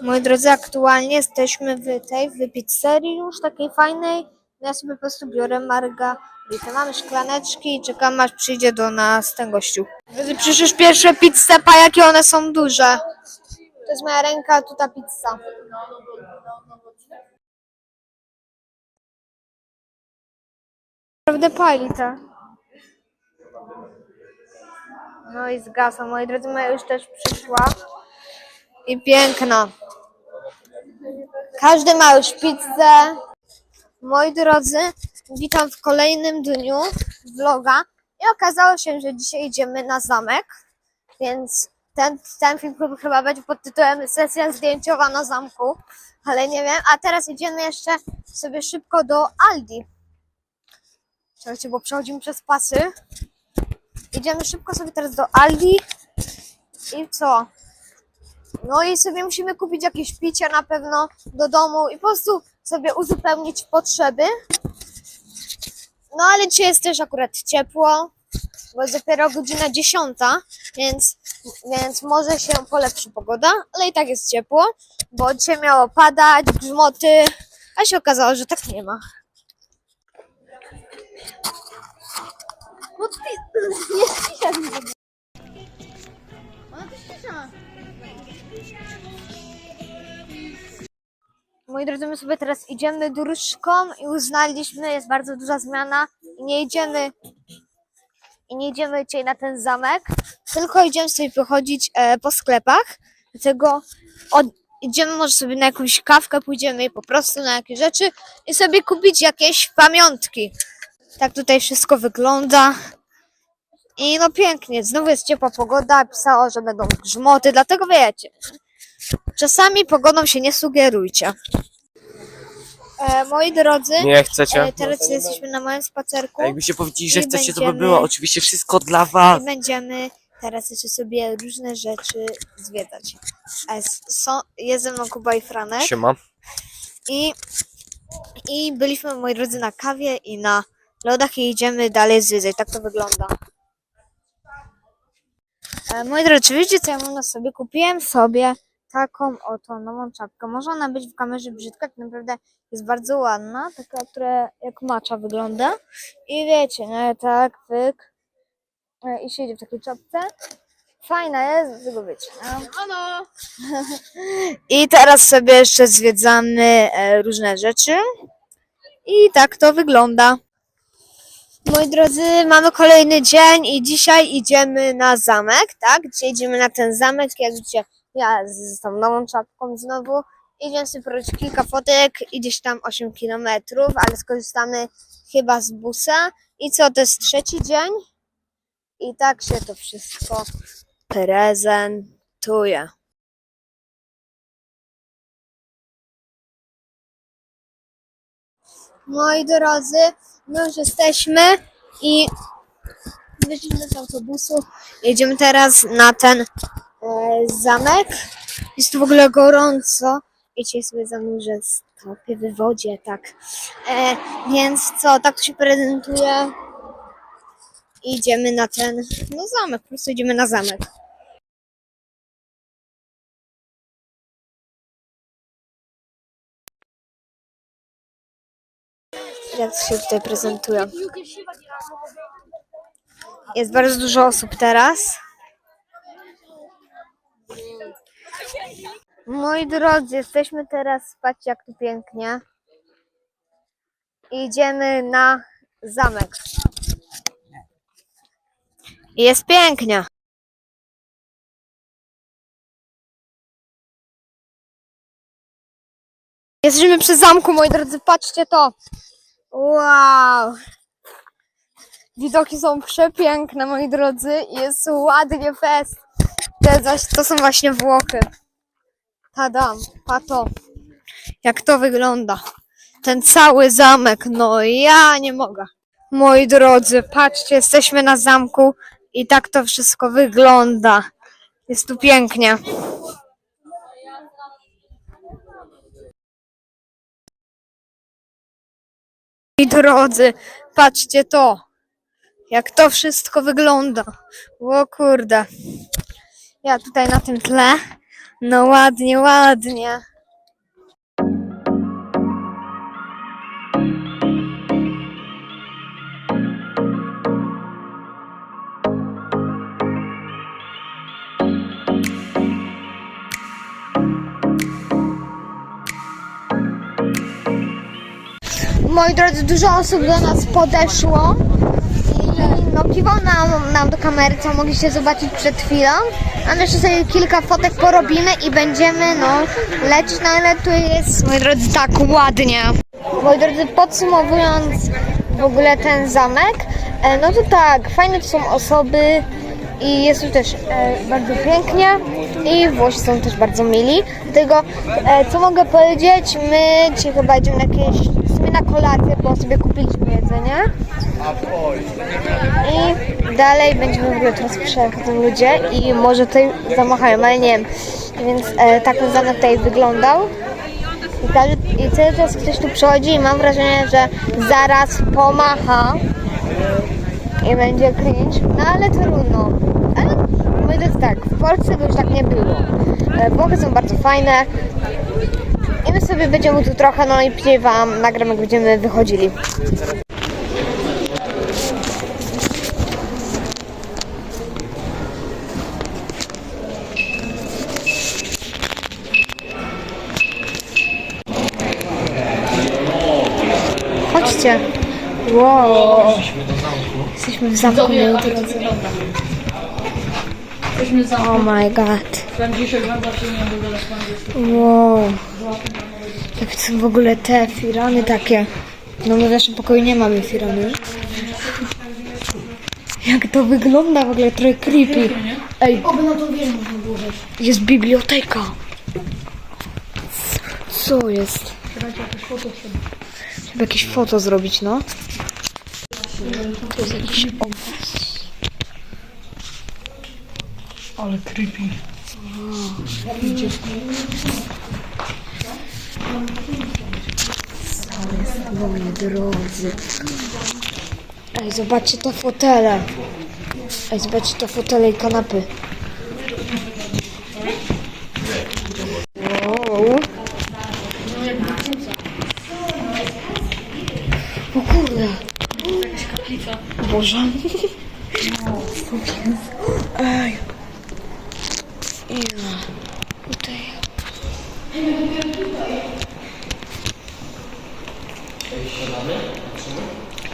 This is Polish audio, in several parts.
Moi drodzy, aktualnie jesteśmy w tej, w pizzerii już takiej fajnej. Ja sobie po prostu biorę margaritę. Mamy szklaneczki i czekam aż przyjdzie do nas ten gościu. Drodzy, pierwsze pizze, pa jakie one są duże. To jest moja ręka, tu ta pizza. Naprawdę pali to. No i zgasła. Moi drodzy, moja już też przyszła. I piękna. Każdy ma już pizzę. Moi drodzy, witam w kolejnym dniu vloga. I okazało się, że dzisiaj idziemy na zamek, więc ten, ten film chyba- będzie pod tytułem Sesja zdjęciowa na zamku, ale nie wiem. A teraz idziemy jeszcze sobie szybko do Aldi. Czekajcie, bo przechodzimy przez pasy. Idziemy szybko sobie teraz do Aldi. I co? No i sobie musimy kupić jakieś picie na pewno do domu i po prostu sobie uzupełnić potrzeby. No ale dzisiaj jest też akurat ciepło, bo jest dopiero godzina 10, więc, więc może się polepszy pogoda, ale i tak jest ciepło, bo dzisiaj miało padać, grzmoty, a się okazało, że tak nie ma. No ty, jest cisza. Ona Moi drodzy, my sobie teraz idziemy dróżką i uznaliśmy, jest bardzo duża zmiana i nie idziemy i nie idziemy dzisiaj na ten zamek, tylko idziemy sobie pochodzić e, po sklepach. Dlatego od, idziemy może sobie na jakąś kawkę, pójdziemy po prostu na jakieś rzeczy i sobie kupić jakieś pamiątki. Tak tutaj wszystko wygląda. I no pięknie, znowu jest ciepła pogoda, pisało, że będą grzmoty, dlatego wiecie. Czasami pogodą się nie sugerujcie. E, moi drodzy, Nie chcecie? e, teraz jesteśmy na małym spacerku A jakbyście powiedzieli, że I chcecie, to by będziemy- było oczywiście wszystko dla was. i będziemy teraz jeszcze sobie różne rzeczy zwiedzać. E, s- są, jest ze mną Kuba i Franek Siema. i, i byliśmy, moi drodzy, na kawie i na lodach i idziemy dalej zwiedzać. Tak to wygląda. E, moi drodzy, czy wiecie, co ja mam na sobie? Kupiłem sobie taką oto nową czapkę. Może ona być w kamerze brzydka, tak naprawdę jest bardzo ładna, taka, która jak macza wygląda. I wiecie, nie, tak, pyk. E, I siedzi w takiej czapce. Fajna jest, tego wiecie. nie? I teraz sobie jeszcze zwiedzamy e, różne rzeczy. I tak to wygląda. Moi drodzy, mamy kolejny dzień i dzisiaj idziemy na zamek, tak? Dzisiaj idziemy na ten zamek, jak widzicie, ja z, tą nową czapką znowu. Idziemy sobie porobić kilka fotek, idziesz tam 8 kilometrów, ale skorzystamy chyba z busa. I co, to jest trzeci dzień? I tak się to wszystko prezentuje. Moi drodzy, my już jesteśmy i wyszliśmy z autobusu. Jedziemy teraz na ten zamek. Jest tu w ogóle gorąco. Wiecie, sobie zanurzę stopy w wodzie, tak. E, więc co, tak to się prezentuje. Idziemy na ten, no zamek, po prostu idziemy na zamek. Jak się tutaj prezentują. Jest bardzo dużo osób teraz. Moi drodzy, jesteśmy teraz, patrzcie jak tu pięknie. Idziemy na zamek. Jest pięknie. Jesteśmy przy zamku, moi drodzy, patrzcie to. Wow. Widoki są przepiękne, moi drodzy. Jest ładnie fest. To, zaś, to są właśnie Włochy. Tadam, pato. Jak to wygląda. Ten cały zamek, no ja nie mogę. Moi drodzy, patrzcie, jesteśmy na zamku i tak to wszystko wygląda. Jest tu pięknie. Moi drodzy, patrzcie to. Jak to wszystko wygląda. O kurde. Ja tutaj na tym tle. No ładnie, ładnie. Moi drodzy, dużo osób do nas podeszło i no nam, nam do kamery, co mogliście zobaczyć przed chwilą. A my jeszcze sobie kilka fotek porobimy i będziemy no lecieć, no ale tu jest, moi drodzy, tak ładnie. Moi drodzy, podsumowując w ogóle ten zamek, e, no to tak, fajne tu są osoby i jest tu też e, bardzo pięknie i Włosi są też bardzo mili. Dlatego, e, co mogę powiedzieć, my dzisiaj chyba idziemy na jakieś, w sumie na kolację, bo sobie kupiliśmy I dalej będziemy w ogóle teraz przechodzą ludzie i może tutaj zamachają, ale nie wiem. Więc e, tak ten zamek tutaj wyglądał. I, każdy, I cały czas ktoś tu przychodzi i mam wrażenie, że zaraz pomacha i będzie cringe, no ale trudno. Ale jest tak, w Polsce to już tak nie było. E, Włochy są bardzo fajne i my sobie będziemy tu trochę, no i później wam nagram jak będziemy wychodzili. Chodźcie. Wow. Jesteśmy w zamku, moi drodzy. Oh my god. Wow. Jak są w ogóle te firany takie. No my w naszym pokoju nie mamy firany. Jak to wygląda w ogóle, trochę creepy. Ej, Oby na to wieżę można było wejść. jest biblioteka. Co jest? Jakieś foto. Trzeba jakieś foto zrobić, no. To jest jakiś obraz. Ale creepy. Moi drodzy. Ej, zobaczcie te fotele. Ej, zobaczcie te fotele i kanapy. Wow. O kurde. Jakaś kaplica. Boże. Ej. Ile? Tutaj.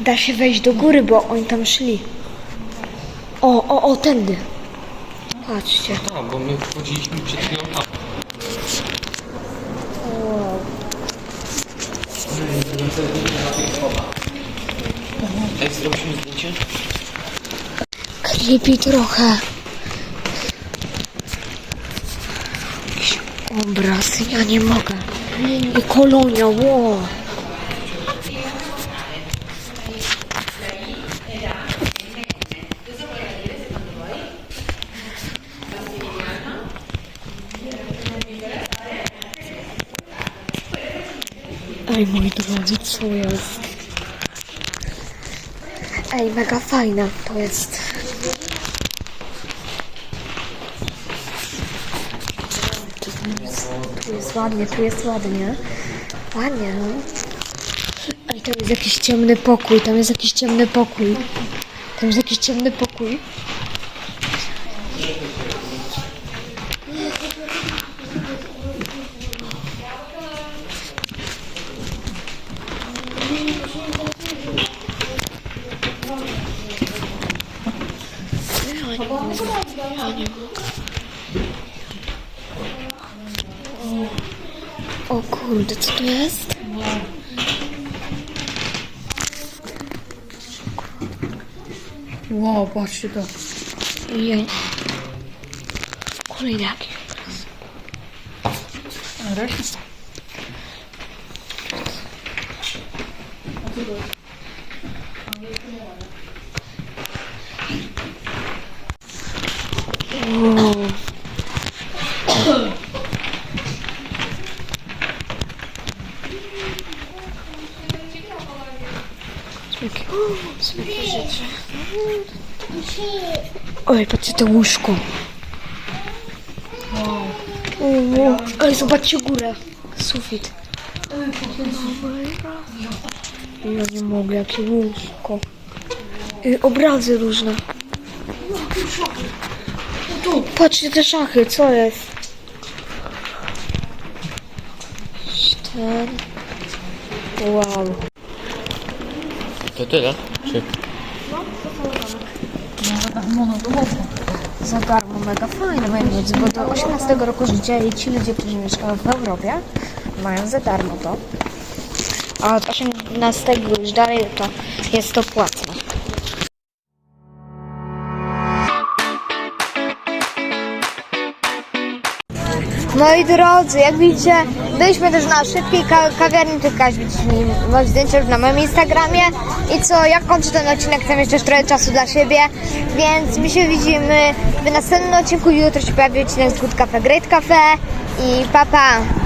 Da się wejść do góry, bo oni tam szli. O, o, o, tędy. Patrzcie. A, bo my wchodziliśmy przed chwilą tam. Ej, zrobimy zdjęcie? Creepy trochę. Jakiś obraz, ja nie mogę. I kolonia, wow. Ej, moi drodzy, co jest? Ej, mega fajna to jest. Tu jest, ładnie, tu jest ładnie. Ładnie, no. Ej, tam jest jakiś ciemny pokój, tam jest jakiś ciemny pokój. Tam jest jakiś ciemny pokój. O kurde, co to jest? Wow, patrzcie to. Jej. Kolejny jakiś obraz. Reszta. Oj, patrzcie to łóżko. Wow. Ej, zobaczcie górę. Sufit. Ja nie mogę, jakie łóżko. I obrazy różne. Tu, patrzcie te szachy, co jest? Ten. Wow. To tyle? Czy... Za darmo, mega fajne mają być, bo do 18 roku życia i ci ludzie, którzy mieszkają w Europie, mają za darmo to. A od 18 już dalej to jest to płatne. Moi drodzy, jak widzicie, byliśmy też na szybkiej ka- kawiarni, tylko widzieć mi moje zdjęcie już na moim Instagramie. I co, jak kończę ten odcinek, mieć też trochę czasu dla siebie, więc my się widzimy w następnym odcinku. Jutro się pojawi odcinek z Good Cafe Great Cafe i papa. Pa.